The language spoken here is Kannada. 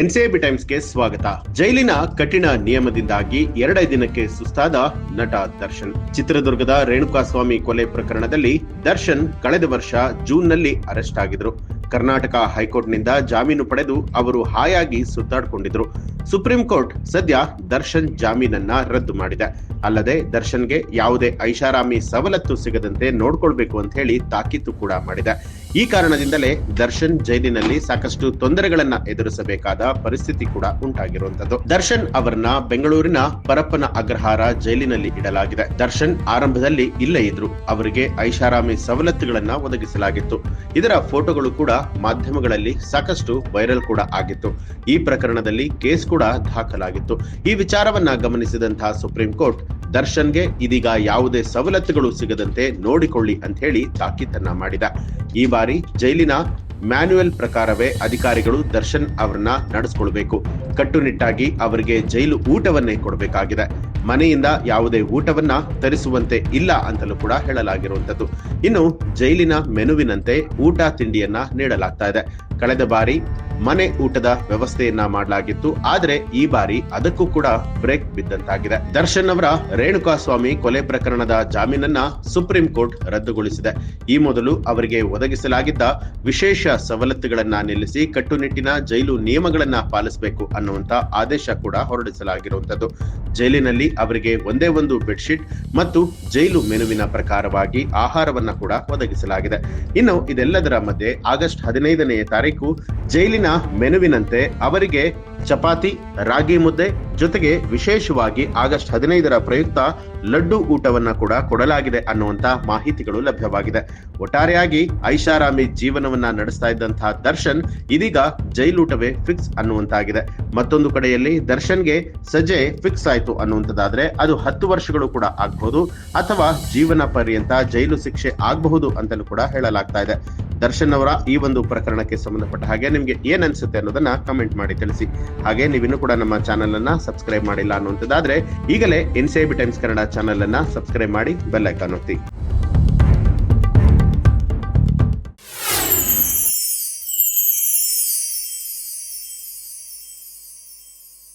ಎನ್ಸಿಎಬಿ ಟೈಮ್ಸ್ಗೆ ಸ್ವಾಗತ. ಜೈಲಿನ ಕಠಿಣ ನಿಯಮದಿಂದಾಗಿ ಎರಡೇ ದಿನಕ್ಕೆ ಸುಸ್ತಾದ ನಟ ದರ್ಶನ್. ಚಿತ್ರದುರ್ಗದ ರೇಣುಕಾಸ್ವಾಮಿ ಕೊಲೆ ಪ್ರಕರಣದಲ್ಲಿ ದರ್ಶನ್ ಕಳೆದ ವರ್ಷ ಜೂನ್ನಲ್ಲಿ ಅರೆಸ್ಟ್ ಆಗಿದ್ರು. ಕರ್ನಾಟಕ ಹೈಕೋರ್ಟ್ನಿಂದ ಜಾಮೀನು ಪಡೆದು ಅವರು ಹಾಯಾಗಿ ಸುತ್ತಾಡಿಕೊಂಡಿದ್ರು. ಸುಪ್ರೀಂ ಕೋರ್ಟ್ ಸದ್ಯ ದರ್ಶನ್ ಜಾಮೀನನ್ನ ರದ್ದು ಮಾಡಿದೆ. ಅಲ್ಲದೆ ದರ್ಶನ್ಗೆ ಯಾವುದೇ ಐಷಾರಾಮಿ ಸವಲತ್ತು ಸಿಗದಂತೆ ನೋಡ್ಕೊಳ್ಬೇಕು ಅಂತ ಹೇಳಿ ತಾಕೀತು ಕೂಡ ಮಾಡಿದೆ. ಈ ಕಾರಣದಿಂದಲೇ ದರ್ಶನ್ ಜೈಲಿನಲ್ಲಿ ಸಾಕಷ್ಟು ತೊಂದರೆಗಳನ್ನ ಎದುರಿಸಬೇಕಾದ ಪರಿಸ್ಥಿತಿ ಕೂಡ ಉಂಟಾಗಿರುವಂತದ್ದು ದರ್ಶನ್ ಅವರನ್ನ ಬೆಂಗಳೂರಿನ ಪರಪ್ಪನ ಅಗ್ರಹಾರ ಜೈಲಿನಲ್ಲಿ ಇಡಲಾಗಿದೆ. ದರ್ಶನ್ ಆರಂಭದಲ್ಲಿ ಇಲ್ಲೇ ಇದ್ರು. ಅವರಿಗೆ ಐಷಾರಾಮಿ ಸವಲತ್ತುಗಳನ್ನ ಒದಗಿಸಲಾಗಿತ್ತು. ಇದರ ಫೋಟೋಗಳು ಕೂಡ ಮಾಧ್ಯಮಗಳಲ್ಲಿ ಸಾಕಷ್ಟು ವೈರಲ್ ಕೂಡ ಆಗಿತ್ತು. ಈ ಪ್ರಕರಣದಲ್ಲಿ ಕೇಸ್ ಕೂಡ ದಾಖಲಾಗಿತ್ತು. ಈ ವಿಚಾರವನ್ನ ಗಮನಿಸಿದಂತಹ ಸುಪ್ರೀಂ ಕೋರ್ಟ್ ದರ್ಶನ್ಗೆ ಇದೀಗ ಯಾವುದೇ ಸವಲತ್ತುಗಳು ಸಿಗದಂತೆ ನೋಡಿಕೊಳ್ಳಿ ಅಂತ ಹೇಳಿ ತಾಕೀತನ್ನ ಮಾಡಿದ. ಈ ಬಾರಿ ಜೈಲಿನ ಮ್ಯಾನುಯಲ್ ಪ್ರಕಾರವೇ ಅಧಿಕಾರಿಗಳು ದರ್ಶನ್ ಅವರನ್ನ ನಡೆಸ್ಕೊಳ್ಬೇಕು. ಕಟ್ಟುನಿಟ್ಟಾಗಿ ಅವರಿಗೆ ಜೈಲು ಊಟವನ್ನೇ ಕೊಡಬೇಕಾಗಿದೆ. ಮನೆಯಿಂದ ಯಾವುದೇ ಊಟವನ್ನ ತರಿಸುವಂತೆ ಇಲ್ಲ ಅಂತಲೂ ಕೂಡ ಹೇಳಲಾಗಿರುವಂತದ್ದು ಇನ್ನು ಜೈಲಿನ ಮೆನುವಿನಂತೆ ಊಟ ತಿಂಡಿಯನ್ನ ನೀಡಲಾಗ್ತಾ ಇದೆ. ಕಳೆದ ಬಾರಿ ಮನೆ ಊಟದ ವ್ಯವಸ್ಥೆಯನ್ನ ಮಾಡಲಾಗಿತ್ತು. ಆದರೆ ಈ ಬಾರಿ ಅದಕ್ಕೂ ಕೂಡ ಬ್ರೇಕ್ ಬಿದ್ದಂತಾಗಿದೆ. ದರ್ಶನ್ ಅವರ ರೇಣುಕಾಸ್ವಾಮಿ ಕೊಲೆ ಪ್ರಕರಣದ ಜಾಮೀನನ್ನ ಸುಪ್ರೀಂ ಕೋರ್ಟ್ ರದ್ದುಗೊಳಿಸಿದೆ. ಈ ಮೊದಲು ಅವರಿಗೆ ಒದಗಿಸಲಾಗಿದ್ದ ವಿಶೇಷ ಸವಲತ್ತುಗಳನ್ನ ನಿಲ್ಲಿಸಿ ಕಟ್ಟುನಿಟ್ಟಿನ ಜೈಲು ನಿಯಮಗಳನ್ನ ಪಾಲಿಸಬೇಕು ಅನ್ನುವಂತ ಆದೇಶ ಕೂಡ ಹೊರಡಿಸಲಾಗಿರುವಂತದ್ದು ಜೈಲಿನಲ್ಲಿ ಅವರಿಗೆ ಒಂದೇ ಒಂದು ಬೆಡ್ಶೀಟ್ ಮತ್ತು ಜೈಲು ಮೆನುವಿನ ಪ್ರಕಾರವಾಗಿ ಆಹಾರವನ್ನ ಕೂಡ ಒದಗಿಸಲಾಗಿದೆ. ಇನ್ನು ಇದೆಲ್ಲದರ ಮಧ್ಯೆ ಆಗಸ್ಟ್ ಹದಿನೈದನೆಯ ತಾರೀಕು ಜೈಲಿನ ಮೆನುವಿನಂತೆ ಅವರಿಗೆ ಚಪಾತಿ, ರಾಗಿ ಮುದ್ದೆ ಜೊತೆಗೆ ವಿಶೇಷವಾಗಿ ಆಗಸ್ಟ್ ಹದಿನೈದರ ಪ್ರಯುಕ್ತ ಲಡ್ಡು ಊಟವನ್ನ ಕೂಡ ಕೊಡಲಾಗಿದೆ ಅನ್ನುವಂತ ಮಾಹಿತಿಗಳು ಲಭ್ಯವಾಗಿದೆ. ಒಟ್ಟಾರೆಯಾಗಿ ಐಷಾರಾಮಿ ಜೀವನವನ್ನ ನಡೆಸ್ತಾ ಇದ್ದಂತಹ ದರ್ಶನ್ ಇದೀಗ ಜೈಲೂಟವೇ ಫಿಕ್ಸ್ ಅನ್ನುವಂತಾಗಿದೆ. ಮತ್ತೊಂದು ಕಡೆಯಲ್ಲಿ ದರ್ಶನ್ಗೆ ಸಜೆ ಫಿಕ್ಸ್ ಆಯ್ತು ಅನ್ನುವಂಥದ್ದಾದ್ರೆ ಅದು ಹತ್ತು ವರ್ಷಗಳು ಕೂಡ ಆಗಬಹುದು ಅಥವಾ ಜೀವನ ಪರ್ಯಂತ ಜೈಲು ಶಿಕ್ಷೆ ಆಗಬಹುದು ಅಂತಲೂ ಕೂಡ ಹೇಳಲಾಗ್ತಾ ಇದೆ. ದರ್ಶನ್ ಅವರ ಈ ಒಂದು ಪ್ರಕರಣಕ್ಕೆ ಸಂಬಂಧಪಟ್ಟ ಹಾಗೆ ನಿಮ್ಗೆ ಏನ್ ಅನ್ಸುತ್ತೆ ಅನ್ನೋದನ್ನ ಕಮೆಂಟ್ ಮಾಡಿ ತಿಳಿಸಿ. ಹಾಗೆ ನೀವಿನ್ನೂ ಕೂಡ ನಮ್ಮ ಚಾನೆಲ್ ಅನ್ನ ಸಬ್ಸ್ಕ್ರೈಬ್ ಮಾಡಿಲ್ಲ ಅನ್ನುವಂಥದ್ದಾದ್ರೆ ಈಗಲೇ N C I B Times Kannada channel ಅನ್ನ ಸಬ್ಸ್ಕ್ರೈಬ್ ಮಾಡಿ ಬೆಲ್ ಐಕಾನ್ ಒತ್ತಿ.